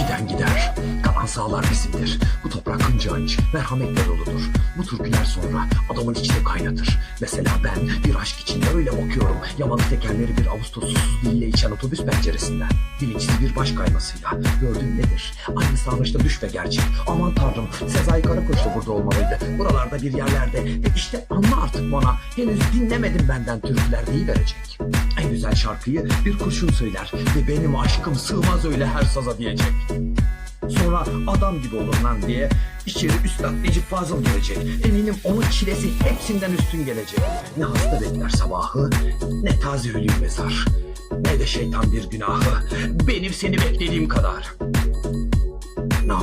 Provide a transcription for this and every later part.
Giden gider, sağlar bizimdir. Bu toprak hıncanç, merhametle doludur. Bu türküler sonra adamın içini kaynatır. Mesela ben bir aşk içinde öyle bakıyorum. Yamalı tekerleri bir Ağustos susuzluğuyla içen otobüs penceresinden. Bilinçsiz bir baş kaymasıyla. Gördüğüm nedir? Aynı sarnıçta düş ve gerçek. Aman tanrım, Sezai Karakoç da burada olmalıydı. Buralarda bir yerlerde. E işte anla artık bana. Henüz dinlemedim benden türküler verecek. En güzel şarkıyı bir kurşun söyler. Ve benim aşkım sığmaz öyle her saza diyecek. Sonra adam gibi olur lan diye içeri üstad Necip Fazıl gelecek. Eminim onun çilesi hepsinden üstün gelecek. Ne hasta bekler sabahı, ne taze ölüyü mezar. Ne de şeytan bir günahı. Benim seni beklediğim kadar.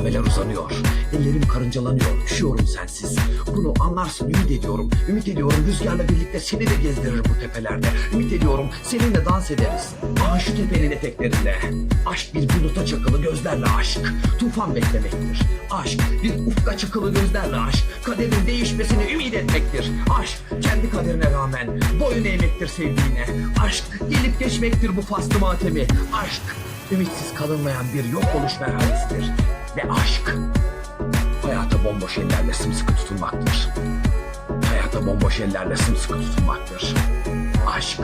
Nameler uzanıyor. Ellerim karıncalanıyor. Üşüyorum sensiz. Bunu anlarsın ümit ediyorum. Ümit ediyorum rüzgarla birlikte seni de gezdirir bu tepelerde. Ümit ediyorum seninle dans ederiz. Aha şu tepenin eteklerinde. Aşk bir buluta çakılı gözlerle aşk. Tufan beklemektir. Aşk bir ufka çakılı gözlerle aşk. Kaderin değişmesini ümit etmektir. Aşk kendi kaderine rağmen boyun eğmektir sevdiğine. Aşk gelip geçmektir bu faslı matemi. Aşk ümitsiz kalınmayan bir yok oluş merhalesidir. Ve aşk hayata bomboş ellerle sımsıkı tutunmaktır. Hayata bomboş ellerle sımsıkı tutunmaktır. Aşk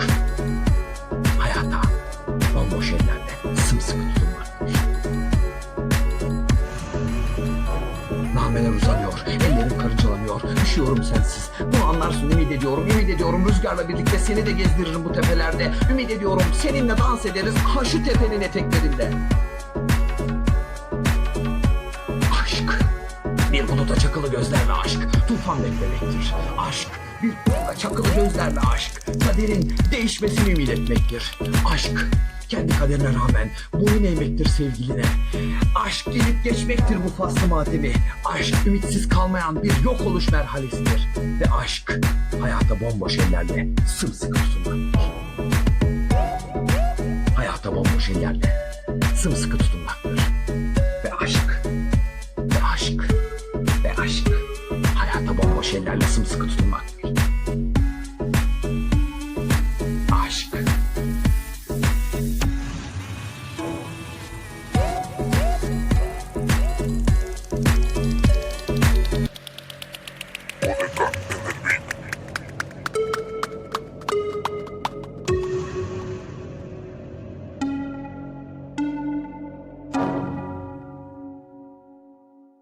hayata bomboş ellerle sımsıkı tutunmaktır. Nameler uzanıyor, ellerim karıncalanıyor, üşüyorum sensiz. Bunu anlarsın ümit ediyorum, ümit ediyorum. Rüzgarla birlikte seni de gezdiririm bu tepelerde. Ümit ediyorum seninle dans ederiz ha şu tepenin eteklerinde. Bir buluta çakılı gözlerle aşk. Tufan beklemektir. Aşk. Bir ufka çakılı gözlerle aşk. Kaderin değişmesini ümit etmektir. Aşk. Kendi kaderine rağmen boyun eğmektir sevgiline. Aşk gelip geçmektir bu faslı matemi. Aşk ümitsiz kalmayan bir yok oluş merhalesidir. Ve aşk hayata bomboş ellerle sımsıkı tutunmaktır. Hayata bomboş ellerle sımsıkı tutunmaktır. Ellerle sımsıkı tutunmaktır.